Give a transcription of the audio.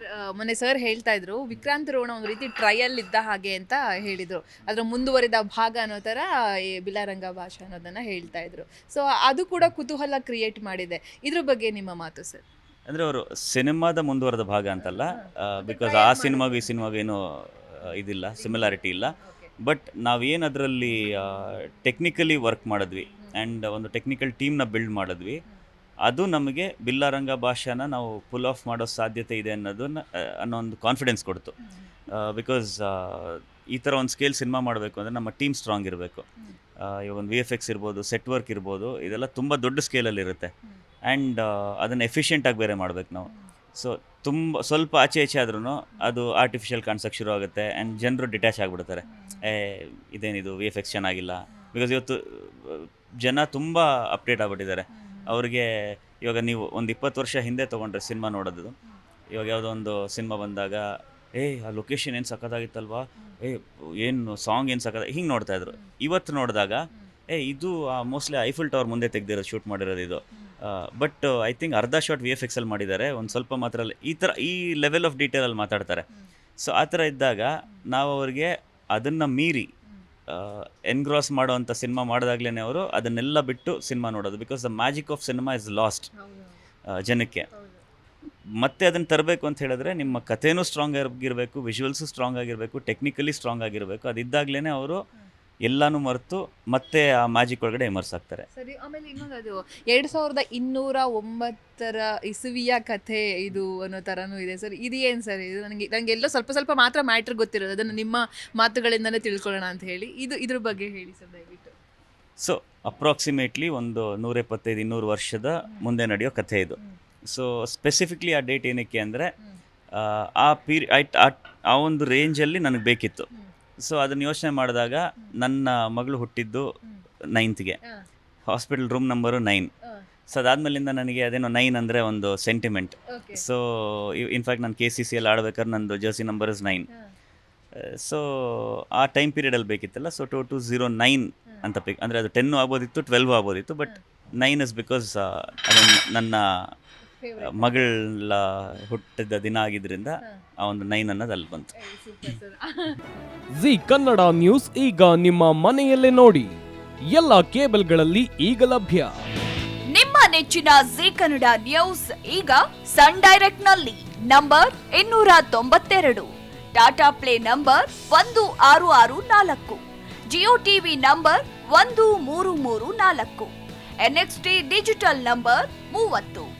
Sir ಮೊನ್ನೆ sir ಹೇಳ್ತಾ ಇದ್ರು ವಿಕ್ರಾಂತ್ ರೋಣ ಒಂದು ರೀತಿ ಟ್ರಯಲ್ ಇದ್ದ ಹಾಗೆ ಅಂತ ಹೇಳಿದ್ರು. ಅದರ ಮುಂದುವರಿದ ಭಾಗ ಅನ್ನೋ ಥರ ಈ ಬಿಲಾರಂಗ ಭಾಷೆ ಅನ್ನೋದನ್ನ ಹೇಳ್ತಾ ಇದ್ರು. ಸೊ ಅದು ಕೂಡ ಕುತೂಹಲ ಕ್ರಿಯೇಟ್ ಮಾಡಿದೆ. ಇದ್ರ ಬಗ್ಗೆ ನಿಮ್ಮ ಮಾತು ಸರ್? ಅಂದರೆ ಅವರು ಸಿನಿಮಾದ ಮುಂದುವರೆದ ಭಾಗ ಅಂತಲ್ಲ ಬಿಕಾಸ್ ಆ ಸಿನಿಮಾಗೂ ಈ ಸಿನಿಮಾಗೂ ಏನು ಇದಿಲ್ಲ ಸಿಮಿಲಾರಿಟಿ ಇಲ್ಲ. ಬಟ್ ನಾವೇನು ಅದರಲ್ಲಿ ಟೆಕ್ನಿಕಲಿ ವರ್ಕ್ ಮಾಡಿದ್ವಿ. ಆ್ಯಂಡ್ ಒಂದು ಟೆಕ್ನಿಕಲ್ ಟೀಮ್ನ ಬಿಲ್ಡ್ ಮಾಡಿದ್ವಿ. ಅದು ನಮಗೆ ಬಿಲ್ಲಾರಂಗ ಭಾಷೆನ ನಾವು ಪುಲ್ ಆಫ್ ಮಾಡೋ ಸಾಧ್ಯತೆ ಇದೆ ಅನ್ನೋದನ್ನ ಅನ್ನೋ ಒಂದು ಕಾನ್ಫಿಡೆನ್ಸ್ ಕೊಡ್ತು. ಬಿಕಾಸ್ ಈ ಥರ ಒಂದು ಸ್ಕೇಲ್ ಸಿನಿಮಾ ಮಾಡಬೇಕು ಅಂದರೆ ನಮ್ಮ ಟೀಮ್ ಸ್ಟ್ರಾಂಗ್ ಇರಬೇಕು. ಇವಾಗ ಒಂದು ವಿ ಎಫ್ ಎಕ್ಸ್ ಇರ್ಬೋದು ಸೆಟ್ ವರ್ಕ್ ಇರ್ಬೋದು ಇದೆಲ್ಲ ತುಂಬ ದೊಡ್ಡ ಸ್ಕೇಲಲ್ಲಿ ಇರುತ್ತೆ. ಆ್ಯಂಡ್ ಅದನ್ನು ಎಫಿಷಿಯೆಂಟಾಗಿ ಬೇರೆ ಮಾಡಬೇಕು ನಾವು. ಸೊ ತುಂಬ ಸ್ವಲ್ಪ ಆಚೆ ಈಚೆ ಆದ್ರೂ ಅದು ಆರ್ಟಿಫಿಷಿಯಲ್ ಕಾಣಿಸೋಕೆ ಶುರು ಆಗುತ್ತೆ ಆ್ಯಂಡ್ ಜನರು ಡಿಟ್ಯಾಚ್ ಆಗಿಬಿಡ್ತಾರೆ. ಏ ಇದೇನಿದು ವಿ ಎಫ್ ಎಕ್ಸ್ ಚೆನ್ನಾಗಿಲ್ಲ? ಬಿಕಾಸ್ ಇವತ್ತು ಜನ ತುಂಬ ಅಪ್ಡೇಟ್ ಆಗ್ಬಿಟ್ಟಿದ್ದಾರೆ. ಅವ್ರಿಗೆ ಇವಾಗ ನೀವು ಒಂದು ಇಪ್ಪತ್ತು ವರ್ಷ ಹಿಂದೆ ತೊಗೊಂಡ್ರೆ ಸಿನಿಮಾ ನೋಡೋದು. ಇವಾಗ ಯಾವುದೋ ಒಂದು ಸಿನಿಮಾ ಬಂದಾಗ ಏಯ್ ಆ ಲೊಕೇಶನ್ ಏನು ಸಖತ್ತಾಗಿತ್ತಲ್ವಾ? ಏ, ಏನು ಸಾಂಗ್ ಏನು ಸಖತ್ ಹಿಂಗೆ ನೋಡ್ತಾ ಇದ್ರು. ಇವತ್ತು ನೋಡಿದಾಗ, ಏ, ಇದು ಮೋಸ್ಟ್ಲಿ ಐಫಿಲ್ ಟವರ್ ಮುಂದೆ ತೆಗ್ದಿರೋದು ಶೂಟ್ ಮಾಡಿರೋದು ಇದು. ಬಟ್ ಐ ಥಿಂಕ್ ಅರ್ಧ ಶಾಟ್ ವಿ ಎಫ್ ಎಕ್ಸಲ್ಲಿ ಮಾಡಿದ್ದಾರೆ. ಒಂದು ಸ್ವಲ್ಪ ಮಾತ್ರ ಈ ಥರ ಈ ಲೆವೆಲ್ ಆಫ್ ಡೀಟೇಲಲ್ಲಿ ಮಾತಾಡ್ತಾರೆ. ಸೊ ಆ ಥರ ಇದ್ದಾಗ, ನಾವು ಅವ್ರಿಗೆ ಅದನ್ನು ಮೀರಿ ಎನ್ಗ್ರಾಸ್ ಮಾಡುವಂಥ ಸಿನಿಮಾ ಮಾಡಿದಾಗ್ಲೇ ಅವರು ಅದನ್ನೆಲ್ಲ ಬಿಟ್ಟು ಸಿನಿಮಾ ನೋಡೋದು. Because the magic of cinema is lost ಜನಕ್ಕೆ. ಮತ್ತೆ ಅದನ್ನು ತರಬೇಕು ಅಂತ ಹೇಳಿದ್ರೆ ನಿಮ್ಮ ಕಥೆನೂ ಸ್ಟ್ರಾಂಗ್ ಆಗಿರಬೇಕು ವಿಜುವಲ್ಸು ಸ್ಟ್ರಾಂಗ್ ಆಗಿರಬೇಕು ಟೆಕ್ನಿಕಲಿ ಸ್ಟ್ರಾಂಗ್ ಆಗಿರಬೇಕು. ಅದಿದ್ದಾಗಲೇ ಅವರು ಎಲ್ಲನೂ ಮರೆತು ಮತ್ತೆ ಆ ಮ್ಯಾಜಿಕ್ ಒಳಗಡೆ ಎಮರ್ಸ್ ಆಗ್ತಾರೆ. ಸರಿ ಆಮೇಲೆ ಇನ್ನೊಂದು ಅದು ಎರಡ್ ಸಾವಿರದ ಇನ್ನೂರ ಒಂಬತ್ತರ ಇಸುವಿಯ ಕಥೆ ಇದು ಅನ್ನೋ ತರನು ಇದೆ. ಸರ್ ಇದು ಏನು ಸರ್? ಇದು ನನಗೆ ನನಗೆ ಎಲ್ಲ ಸ್ವಲ್ಪ ಸ್ವಲ್ಪ ಮಾತ್ರ ಮ್ಯಾಟ್ರ್ ಗೊತ್ತಿರೋದು. ಅದನ್ನು ನಿಮ್ಮ ಮಾತುಗಳಿಂದಲೇ ತಿಳ್ಕೊಳ್ಳೋಣ ಅಂತ ಹೇಳಿ. ಇದು ಇದ್ರ ಬಗ್ಗೆ ಹೇಳಿ ಸರ್ ದಯವಿಟ್ಟು. ಸೊ ಅಪ್ರಾಕ್ಸಿಮೇಟ್ಲಿ ಒಂದು ನೂರ ಎಪ್ಪತ್ತೈದು ಇನ್ನೂರು ವರ್ಷದ ಮುಂದೆ ನಡೆಯೋ ಕಥೆ ಇದು. ಸೊ ಸ್ಪೆಸಿಫಿಕ್ಲಿ ಆ ಡೇಟ್ ಏನಕ್ಕೆ ಅಂದರೆ ಆ ಪೀರಿ ಆ ಒಂದು ರೇಂಜಲ್ಲಿ ನನಗೆ ಬೇಕಿತ್ತು. ಸೊ ಅದನ್ನು ಯೋಚನೆ ಮಾಡಿದಾಗ ನನ್ನ ಮಗಳು ಹುಟ್ಟಿದ್ದು ನೈನ್ತ್ಗೆ hospital room number nine so ಅದಾದ್ಮೇಲಿಂದ ನನಗೆ ಅದೇನೋ ನೈನ್ ಅಂದರೆ ಒಂದು ಸೆಂಟಿಮೆಂಟ್ ಸೊ ಇನ್ಫ್ಯಾಕ್ಟ್ ನಾನು ಕೆ ಸಿ ಸಿ ಅಲ್ಲಿ ಆಡ್ಬೇಕಾದ್ರೆ ನಂದು jersey number is nine so ಆ ಟೈಮ್ ಪೀರಿಯಡಲ್ಲಿ ಬೇಕಿತ್ತಲ್ಲ? So two two zero nine ಅಂತ ಪಿಕ್ ಅಂದರೆ ಅದು ಟೆನ್ನು ಆಗ್ಬೋದಿತ್ತು ಟ್ವೆಲ್ವ್ ಆಗ್ಬೋದಿತ್ತು ಬಟ್ ನೈನ್ ಇಸ್ ಬಿಕಾಸ್ ಅದನ್ನು ನನ್ನ ಮಗಳ ಹುಟ್ಟಿದ ದಿನ ಆಗಿದ್ರಿಂದ ಆ ಒಂದು ನೈನ್ ಅನ್ನೋದು ಅಲ್ಲಿ ಬಂತು. ಜಿ ಕನ್ನಡ ನ್ಯೂಸ್ ಈಗ ನಿಮ್ಮ ಮನೆಯಲ್ಲೇ ನೋಡಿ. ಎಲ್ಲ ಕೇಬಲ್ಗಳಲ್ಲಿ ಈಗ ಲಭ್ಯ. ನಿಮ್ಮ ನೆಚ್ಚಿನ ಜಿ ಕನ್ನಡ ನ್ಯೂಸ್ ಈಗ ಸನ್ ಡೈರೆಕ್ಟ್ನಲ್ಲಿ ನಂಬರ್ ಇನ್ನೂರ ತೊಂಬತ್ತೆರಡು. ಟಾಟಾ ಪ್ಲೇ ನಂಬರ್ ಒಂದು ಆರು ಆರು ನಾಲ್ಕು. ಜಿಯೋ ಟಿವಿ ನಂಬರ್ ಒಂದು ಮೂರು ಮೂರು ನಾಲ್ಕು. ಎನ್ಎಕ್ಸ್ಟಿ ಡಿಜಿಟಲ್ ನಂಬರ್ ಮೂವತ್ತು.